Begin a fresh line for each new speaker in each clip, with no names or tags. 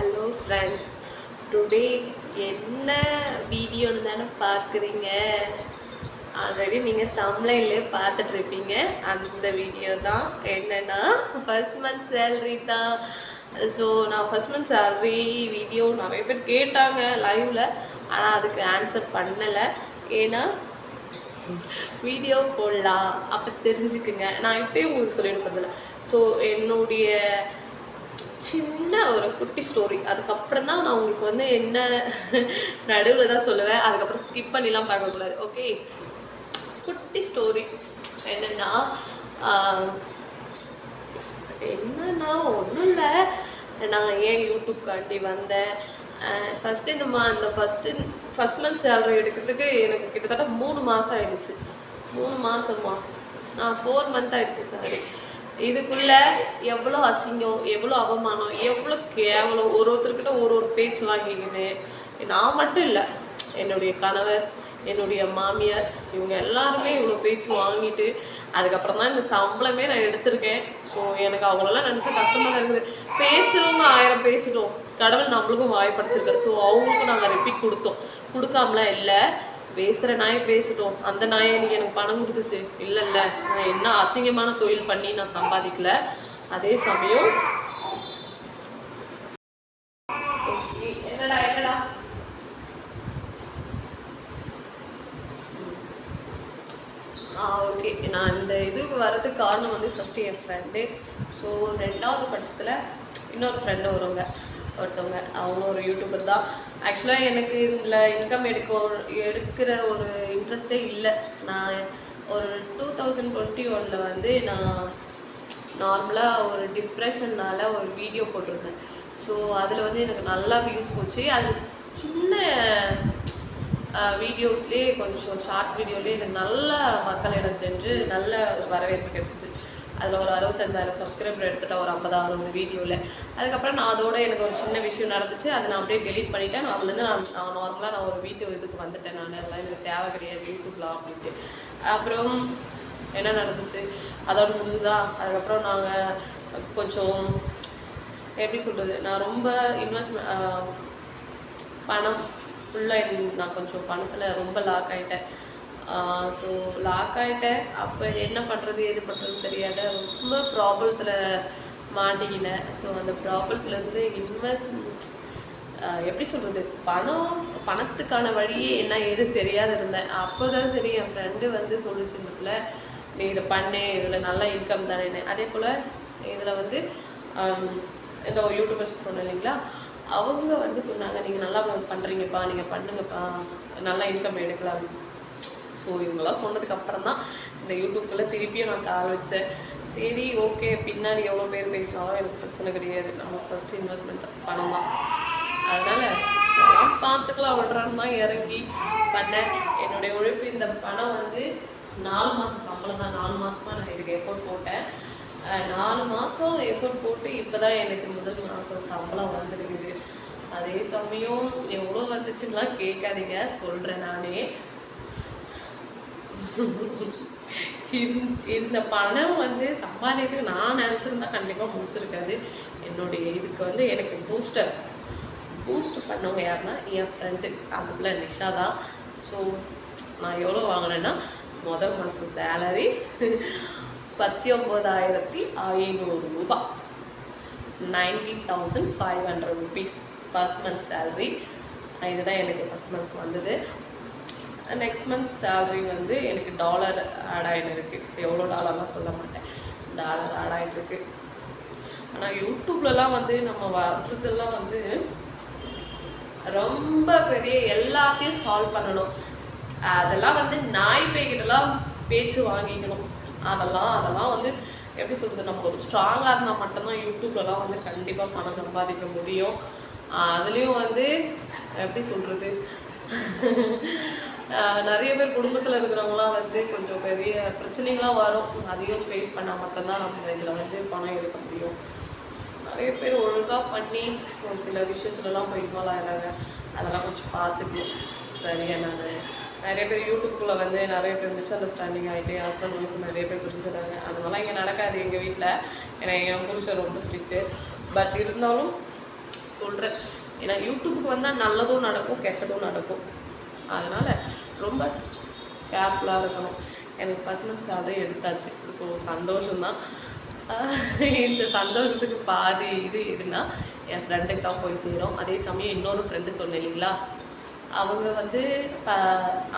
Hello friends today என்ன வீடியோன்னு தானே பார்க்குறீங்க? ஆல்ரெடி நீங்கள் தமிழ்லே பார்த்துட்ருப்பீங்க. அந்த வீடியோ தான். என்னென்னா ஃபர்ஸ்ட் மந்த் சேல்ரி தான். ஸோ நான் ஃபர்ஸ்ட் மந்த் சேல்ரி வீடியோ நிறைய பேர் கேட்டாங்க லைவில் ஆனால் அதுக்கு ஆன்சர் பண்ணலை. ஏன்னா வீடியோ போடலாம். அப்போ தெரிஞ்சுக்குங்க. நான் இப்போயும் உங்களுக்கு சொல்லிட்டு போகிறதில்ல ஸோ என்னுடைய சின்ன ஒரு குட்டி ஸ்டோரி அதுக்கப்புறம் தான் நான் உங்களுக்கு வந்து என்ன நடுவில் தான் சொல்லுவேன். அதுக்கப்புறம் ஸ்கிப் பண்ணிலாம் பார்க்கக்கூடாது. ஓகே குட்டி ஸ்டோரி என்னென்னா என்னன்னா ஒன்றும் இல்லை. நான் ஏன் யூடியூப்காண்டி வந்தேன்? ஃபஸ்ட்டு இந்த மா இந்த ஃபஸ்ட்டு ஃபஸ்ட் மந்த் சேலரி எடுக்கிறதுக்கு எனக்கு கிட்டத்தட்ட மூணு மாதம் ஆயிடுச்சு. மூணு மாதமா நான் ஃபோர் மந்த் ஆயிடுச்சு சாரி இதுக்குள்ள எவ்வளோ அசிங்கம் எவ்வளோ அவமானம் எவ்வளோ கேவலம் ஒரு ஒருத்தர்கிட்ட ஒரு ஒரு பேச்சு வாங்கிக்கின்னு. நான் மட்டும் இல்லை. என்னுடைய கணவர் என்னுடைய மாமியார் இவங்க எல்லாருமே இவ்வளோ பேச்சு வாங்கிட்டு அதுக்கப்புறம் தான் இந்த சம்பளமே நான் எடுத்திருக்கேன். ஸோ எனக்கு அவங்களெல்லாம் நினச்சா கஷ்டமாக தான் இருக்குது. பேசுகிறவங்க ஆயிரம் பேசிட்டோம். கடவுள் நம்மளுக்கும் வாய்ப்படைச்சிருக்கு ஸோ அவங்களுக்கும் நாங்கள் ரிப்பீட் கொடுத்தோம். கொடுக்காமலாம் இல்லை. பேசுகிற நாயை பேசிட்டோம். அந்த நாயை நீ எனக்கு பணம் கொடுத்துச்சு. இல்லை இல்லை. நான் என்ன அசிங்கமான தொழில் பண்ணி நான் சம்பாதிக்கல. அதே சமயம் என்னடா என்னடா? ஓகே நான் இந்த இதுக்கு வரதுக்கு காரணம் வந்து ஃபஸ்ட்டு என் ஃப்ரெண்டு ஸோ ரெண்டாவது பட்சத்தில் இன்னொரு ஃப்ரெண்டு வருவாங்க. ஒருத்தவங்க அவங்க ஒரு யூடியூபர் தான். ஆக்சுவலாக எனக்கு இதில் இன்கம் எடுக்க ஒரு- எடுக்கிற ஒரு இன்ட்ரெஸ்டே இல்லை. நான் ஒரு டூ தௌசண்ட் டுவெண்ட்டி ஒனில் வந்து நான் நார்மலாக ஒரு டிப்ரெஷன்னால் ஒரு வீடியோ போட்டிருந்தேன். ஸோ அதில் வந்து எனக்கு நல்லா வியூஸ் போச்சு. அது சின்ன வீடியோஸ்லேயே கொஞ்சம் ஷார்ட்ஸ் வீடியோலேயே எனக்கு நல்ல மக்களிடம் சென்று நல்ல வரவேற்பு கிடச்சிச்சு. அதில் ஒரு அறுபத்தஞ்சாயிரம் சப்ஸ்கிரைபர் எடுத்துட்டேன் ஒரு ஐம்பதாயிரம் வீடியோவில் அதுக்கப்புறம் நான் அதோட எனக்கு ஒரு சின்ன விஷயம் நடந்துச்சு. அதை நான் அப்படியே டெலீட் பண்ணிட்டேன். நான் அதுலேருந்து நான் நான் நார்மலாக நான் ஒரு வீடியோ இதுக்கு வந்துட்டேன். நான் அதெல்லாம் எனக்கு தேவை கிடையாது யூடியூப்லாம் அப்படின்ட்டு அப்புறம் என்ன நடந்துச்சு? அதோட முடிஞ்சுதா? அதுக்கப்புறம் நாங்கள் கொஞ்சம் எப்படி சொல்கிறது நான் ரொம்ப இன்வெஸ்ட்மெண்ட் பணம் ஃபுல்லாக நான் கொஞ்சம் பணத்தில் ரொம்ப லாக் ஆகிட்டேன் ஸோ லாக் ஆகிட்டேன் அப்போ என்ன பண்ணுறது எது பண்ணுறதுன்னு தெரியாத ரொம்ப ப்ராப்ளத்தில் மாட்டிக்கினேன். ஸோ அந்த ப்ராப்ளத்துலேருந்து இன்வெஸ்ட் எப்படி சொல்கிறது பணம் பணத்துக்கான வழியே என்ன ஏது தெரியாத இருந்தேன். அப்போ தான் சரி என் ஃப்ரெண்டு வந்து சொல்லிச்சிருந்ததுல நீ இதை பண்ணு இதில் நல்லா இன்கம் தானே அதே போல் இதில் வந்து இந்த யூடியூபர்ஸ் சொன்னேன் இல்லைங்களா? அவங்க வந்து சொன்னாங்க நீங்கள் நல்லா பண்ணுறீங்கப்பா நீங்கள் பண்ணுங்கப்பா நல்லா இன்கம் எடுக்கலாம். ஸோ இவங்கெல்லாம் சொன்னதுக்கு அப்புறம் தான் இந்த யூடியூப்குள்ளே திருப்பியும் நான் கால் வச்சேன். சரி ஓகே பின்னாடி எவ்வளோ பேர் பேசினாலும் எனக்கு பிரச்சனை கிடையாது. நம்ம ஃபஸ்ட்டு இன்வெஸ்ட்மெண்ட் பணம் தான். அதனால் நான் பார்த்துக்கலாம். விடுறான்னு தான் இறங்கி பண்ணேன். என்னுடைய உழைப்பு இந்த பணம் வந்து நாலு மாதம் சம்பளம் தான். நாலு மாதமாக நான் இதுக்கு எஃபோர்ட் போட்டேன். நாலு மாதம் எஃபோர்ட் போட்டு இப்போ தான் எனக்கு முதல் மாதம் சம்பளம் வந்துருக்குது. அதே சமயம் எவ்வளோ வந்துச்சுன்னுலாம் கேட்காதீங்க. சொல்கிறேன் நானே. இந்த- இந்த பணம் வந்து சம்பாதிக்கிறதுக்கு நான் நினச்சிருந்தா கண்டிப்பாக முடிச்சிருக்காது என்னுடைய இதுக்கு வந்து எனக்கு பூஸ்டர் பூஸ்ட் பண்ணவங்க யாருன்னா என் ஃப்ரெண்டு அதுக்குள்ள நிஷா தான். ஸோ நான் எவ்வளோ வாங்கினேன்னா மொதல் மாதம் சேலரி பத்தி ஒம்பதாயிரத்தி ஐநூறு ரூபா. Nineteen thousand five hundred rupees first month salary இதுதான் எனக்கு ஃபஸ்ட் மந்த்ஸ் வந்தது. நெக்ஸ்ட் மந்த் சேலரி வந்து எனக்கு டாலர் ஆட் ஆகிட்டு இருக்கு எவ்வளோ டாலர்லாம் சொல்ல மாட்டேன். டாலர் ஆட் ஆகிட்டு ஆனால் யூடியூப்லலாம் வந்து நம்ம வர்றதெல்லாம் வந்து ரொம்ப பெரிய எல்லாத்தையும் சால்வ் பண்ணணும். அதெல்லாம் வந்து நாய் பேய்கிட்டலாம் பேச்சு வாங்கிக்கணும். அதெல்லாம் அதெல்லாம் வந்து எப்படி சொல்கிறது நம்ம ஒரு ஸ்ட்ராங்காக இருந்தால் மட்டும்தான் யூடியூப்லலாம் வந்து கண்டிப்பாக பணம் சம்பாதிக்க முடியும். அதுலேயும் வந்து எப்படி சொல்கிறது நிறைய பேர் குடும்பத்தில் இருக்கிறவங்களாம் வந்து கொஞ்சம் பெரிய பிரச்சனைகள்லாம் வரும். அதையும் ஸ்பேஸ் பண்ணால் மட்டும்தான் நம்ம இதில் வந்து பணம் எடுக்க முடியும். நிறைய பேர் ஒழுங்காக பண்ணி ஒரு சில விஷயத்துலலாம் போய் இன்வால்வ் ஆகிறாங்க அதெல்லாம் கொஞ்சம் பார்த்துக்கணும். சரியா நான் நிறைய பேர் யூடியூப்குள்ளே வந்து நிறைய பேர் மிஸ் அண்டர்ஸ்டாண்டிங் ஆகிட்டு ஹஸ்பண்ட் ஒய்ஃப் நிறைய பேர் பிரிஞ்சிடறாங்க அதனால இங்கே நடக்காது எங்கள் வீட்டில் ஏன்னா என் புருஷன் ரொம்ப ஸ்ட்ரிக்ட்டு பட் இருந்தாலும் சொல்கிறேன் ஏன்னா யூடியூபுக்கு வந்தால் நல்லதும் நடக்கும் கெட்டதும் நடக்கும். அதனால் ரொம்ப கேர்ஃபுல்லாக இருக்கணும். எனக்கு பர்சனல் சேலரி எடுத்தாச்சு. ஸோ சந்தோஷம்தான். இந்த சந்தோஷத்துக்கு பாதி இது எதுனா என் ஃப்ரெண்டுக்கு தான் போய் சேரும். அதே சமயம் இன்னொரு ஃப்ரெண்டு சொன்னேன் இல்லைங்களா? அவங்க வந்து ப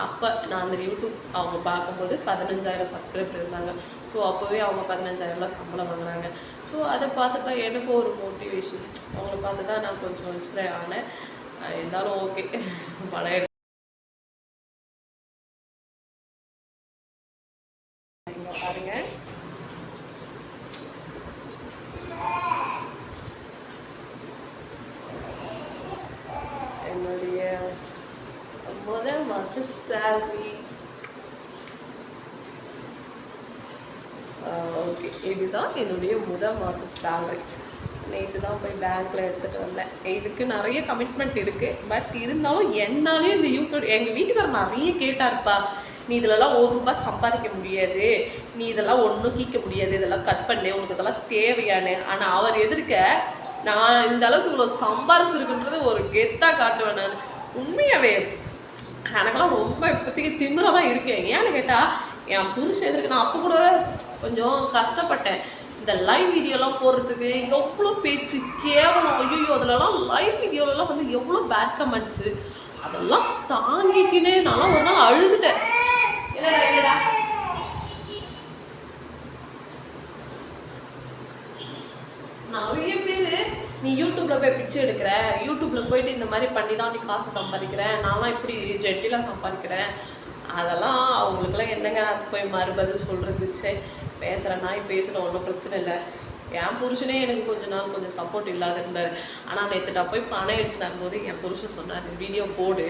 அப்போ நான் அந்த யூடியூப் அவங்க பார்க்கும்போது பதினஞ்சாயிரம் சப்ஸ்கிரைபர் இருந்தாங்க. ஸோ அப்போவே அவங்க பதினஞ்சாயிரம்லாம் சம்பளம் வாங்குறாங்க. ஸோ அதை பார்த்து தான் எனக்கும் ஒரு மோட்டிவேஷன் அவங்கள பார்த்து தான் நான் கொஞ்சம் இன்ஸ்பிரை ஆனேன். இருந்தாலும் ஓகே பழைய எடு இங்க பாருங்க என்னுடைய முதல் மாச ஓகே இதுதான் என்னுடைய முதல் மாத சேலரி நேற்று தான் போய் பேங்க்ல எடுத்துட்டு வந்தேன். இதுக்கு நிறைய கமிட்மெண்ட் இருக்கு. பட் இருந்தாலும் என்னாலேயும் இந்த யூடியூப் எங்க வீட்டுக்காரர் நிறைய கேட்டாருப்பா. நீ இதுலலாம் ஒரு ரூபாய் சம்பாதிக்க முடியாது. நீ இதெல்லாம் ஒன்றும் கீக்க முடியாது. இதெல்லாம் கட் பண்ணு. உனக்கு இதெல்லாம் தேவையானு ஆனால் அவர் எதிர்க்க நான் இந்த அளவுக்கு இவ்வளோ சம்பாரிச்சிருக்குன்றது ஒரு கெத்தாக காட்டுவேன் நான். உண்மையாவே எனக்கெல்லாம் ரொம்ப இப்போதைக்கு திமிராக தான் இருக்கேன் ஏன்னு கேட்டால் என் புருஷன் எதிர்க்கு நான் அப்போ கூட கொஞ்சம் கஷ்டப்பட்டேன். இந்த லைவ் வீடியோலாம் போடுறதுக்கு எவ்வளோ பேச்சு கேவலம். ஐயோ அதுலலாம் லைவ் வீடியோலலாம் வந்து எவ்வளோ பேட் கமெண்ட்ஸு அதெல்லாம் தாங்கிக்கினே நான்லாம் ஒரு நாள் அழுதுட்டேன் என்னடா, என்னடா? நிறைய பேர் நீ யூடியூப்பில் போய் பிச்சு எடுக்கிற யூடியூப்பில் போயிட்டு இந்த மாதிரி பண்ணி தான் நீ காசு சம்பாதிக்கிற நான்லாம் இப்படி ஜெட்டிலாம் சம்பாதிக்கிறேன் அதெல்லாம் அவங்களுக்குலாம் என்னங்க அது போய் மறுபதில் சொல்றது? சே பேசுகிற நாய் பேசுகிற ஒன்றும் பிரச்சனை இல்லை. என் புருஷனே எனக்கு கொஞ்ச நாள் கொஞ்சம் சப்போர்ட் இல்லாத இருந்தார். ஆனால் நேற்று நான் போய் பணம் எடுத்துட்டு போது என் புருஷன் சொன்னார் வீடியோ போடு.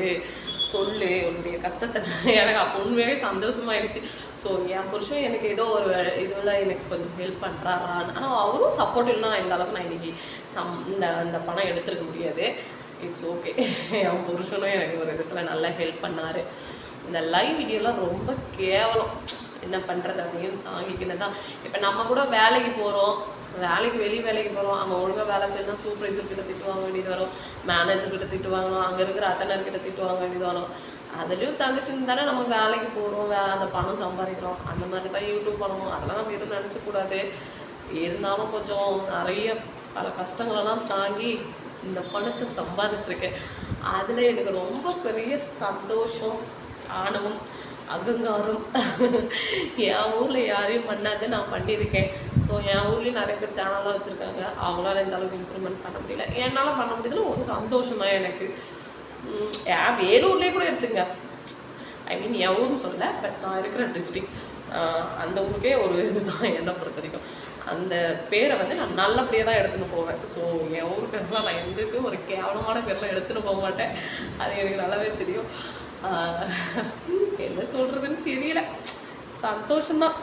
சொல்லு உன்னுடைய கஷ்டத்தை எனக்கு அப்போ உண்மையாகவே சந்தோஷமாயிடுச்சு ஸோ என் புருஷன் எனக்கு ஏதோ ஒரு இதுவில் எனக்கு கொஞ்சம் ஹெல்ப் பண்ணுறாரான்னு ஆனால் அவரும் சப்போர்ட் இல்லைனா இந்த அளவுக்கு நான் இன்னைக்கு சம் இந்த அந்த பணம் எடுத்துருக்க முடியாது. இட்ஸ் ஓகே என் புருஷனும் எனக்கு ஒரு விதத்தில் நல்லா ஹெல்ப் பண்ணார். இந்த லைவ் வீடியோலாம் ரொம்ப கேவலம். என்ன பண்ணுறது அப்படின்னு தாங்கிக்கிட்டு தான் இப்போ நம்ம கூட வேலைக்கு போகிறோம் வேலைக்கு வெளி வேலைக்கு போகிறோம் அங்கே ஒழுங்காக வேலை செய்யணும் சூப்பர்வைசர் கிட்ட திட்டு வாங்க வேண்டியது வரும். மேனேஜர் கிட்ட திட்டு வாங்கணும். அங்கே இருக்கிற அட்டனர் கிட்ட திட்டு வாங்க வேண்டியது வரும். அதுலேயும் தங்கச்சின்னு தானே நம்ம வேலைக்கு போகிறோம் வே அந்த பணம் சம்பாதிக்கிறோம். அந்த மாதிரி தான் யூடியூப் பண்ணணும் அதெல்லாம் நம்ம எதுவும் நினச்சக்கூடாது இருந்தாலும் கொஞ்சம் நிறைய பல கஷ்டங்களெல்லாம் தாங்கி இந்த பணத்தை சம்பாதிச்சிருக்கேன். அதில் எனக்கு ரொம்ப பெரிய சந்தோஷம் ஆணவம் அகங்காரம். என் ஊரில் யாரையும் பண்ணாது நான் பண்ணியிருக்கேன். ஸோ என் ஊர்லேயும் நிறைய பேர் சேனலாக வச்சுருக்காங்க. அவங்களால இந்த அளவுக்கு இம்ப்ரூவ்மெண்ட் பண்ண முடியல. என்னால் பண்ண முடியுதுன்னு ஒரு சந்தோஷம் தான் எனக்கு ஏன் வேலூர்லேயே கூட எடுத்துங்க. ஐ மீன் என் ஊர்னு சொல்லல பட் நான் இருக்கிற டிஸ்ட்ரிக் அந்த ஊருக்கே ஒரு இதுதான் என்னை பொறுத்த வரைக்கும். அந்த பேரை வந்து நான் நல்லபடியாக தான் எடுத்துன்னு போவேன். ஸோ என் ஊருக்கெல்லாம் நான் எதுக்கும் ஒரு கேவலமான பேர்லாம் எடுத்துன்னு போக மாட்டேன். அது எனக்கு நல்லாவே தெரியும். என்ன சொல்கிறதுன்னு தெரியல. சந்தோஷம்தான்.